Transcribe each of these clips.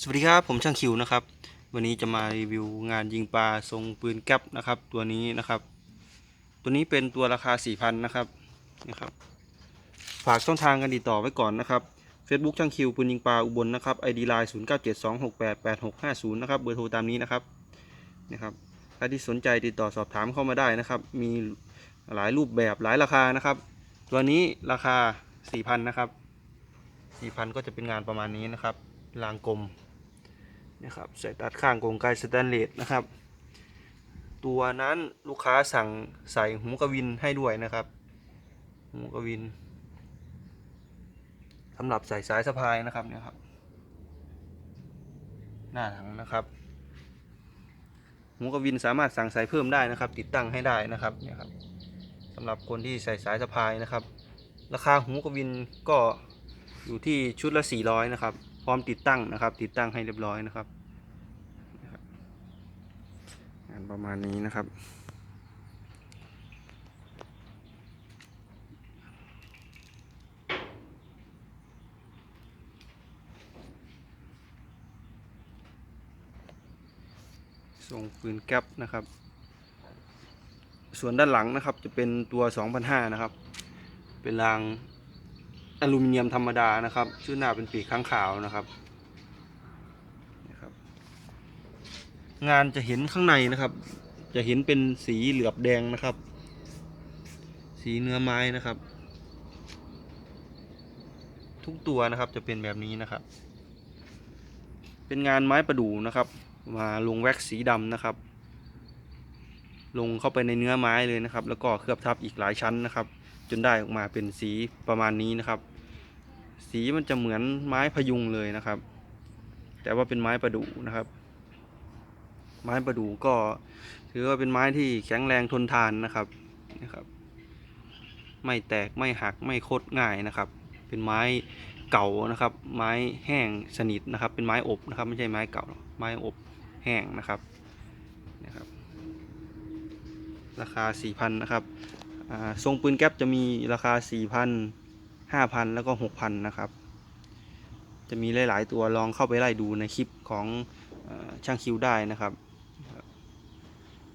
สวัสดีครับ ผมช่างคิวนะครับ วันนี้จะมารีวิวงานยิงปลาทรงปืนแก๊ปนะครับ ตัวนี้นะครับ ตัวนี้เป็นตัวราคา 4,000นะครับนะครับ ฝากช่องทางการติดต่อไว้ก่อนนะครับ Facebook ช่างคิวปืนยิงปลาอุบลนะครับ ID line 0 9 7 2 6 8 8 6 5 0นะครับเบอร์โทรตามนี้นะครับนะครับใครที่สนใจติดต่อสอบถามเข้ามาได้นะครับ มีหลายรูปแบบหลายราคานะครับ ตัวนี้ราคา 4,000นะครับ4,000 ก็จะเป็นงานประมาณนี้นะครับรางกลม นะครับใส่ตัดข้างกรงไกสแตนเลสนะครับ ตัวนั้นลูกค้าสั่งใส่หูกระวินให้ด้วยนะครับ หูกระวินสำหรับใส่สายสะพายนะครับเนี่ยครับ หน้าหลังนะครับหูกระวินสามารถสั่งใส่เพิ่มได้นะครับ ติดตั้งให้ได้นะครับเนี่ยครับสำหรับคนที่ใส่สายสะพายนะครับ ราคาหูกระวินก็อยู่ที่ชุดละ400นะครับ พร้อมติดตั้งนะครับ ติดตั้งให้เรียบร้อยนะครับนะครับงานประมาณนี้นะครับ ส่งปืนแก๊ปนะครับ ส่วนด้านหลังนะครับจะเป็นตัว2,500นะครับ เป็นรางอลูมิเนียมธรรมดานะครับ ชื่อหน้าเป็นปีกข้างขาวนะครับ งานจะเห็นข้างในนะครับ จะเห็นเป็นสีเหลือบแดงนะครับ สีเนื้อไม้นะครับ ทุกตัวนะครับจะเป็นแบบนี้นะครับ เป็นงานไม้ประดู่นะครับ มาลงแว็กสีดำนะครับ ลงเข้าไปในเนื้อไม้เลยนะครับ แล้วก็เคลือบทับอีกหลายชั้นนะครับ จนได้ออกมาเป็นสีประมาณนี้นะครับ สีมันจะเหมือนไม้พยุงเลยนะครับ แต่ว่าเป็นไม้ประดู่นะครับ ไม้ประดู่ก็ ถือว่าเป็นไม้ที่แข็งแรงทนทานนะครับนะครับ ไม่แตกไม่หักไม่คดง่ายนะครับ เป็นไม้เก่านะครับ ไม้แห้งสนิทนะครับ เป็นไม้อบนะครับ ไม่ใช่ไม้เก่า ไม้อบแห้งนะครับนะครับ ราคา 4,000นะครับอาทรงปืนแก๊ปจะมีราคา 4,000 5,000 แล้วก็ 6,000 นะครับ จะมีหลาย ๆ ตัวลองเข้าไปไล่ดูในคลิปของอช่างคิวได้นะครับ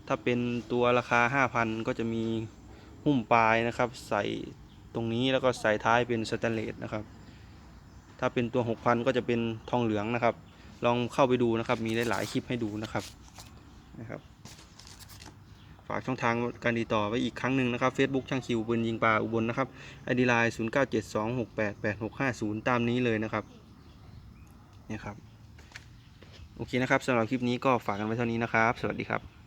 ถ้าเป็นตัวราคา 5,000 ก็จะมีหุ้มปลายนะครับ ใส่ตรงนี้แล้วก็ใส่ท้ายเป็นสแตนเลสนะครับ ถ้าเป็นตัว 6,000 ก็จะเป็นทองเหลืองนะครับ ลองเข้าไปดูนะครับ มีหลายๆคลิปให้ดูนะครับนะครับ ฝากช่องทางการติดต่อไว้อีกครั้งหนึ่งนะครับ Facebook ช่างคิวปืนยิงปลาอุบลนะครับ ID line 0 9 7 2 6 8 8 6 5 0 ตามนี้เลยนะครับนี่ครับ โอเคนะครับสำหรับคลิปนี้ก็ฝากกันไว้เท่านี้นะครับ สวัสดีครับ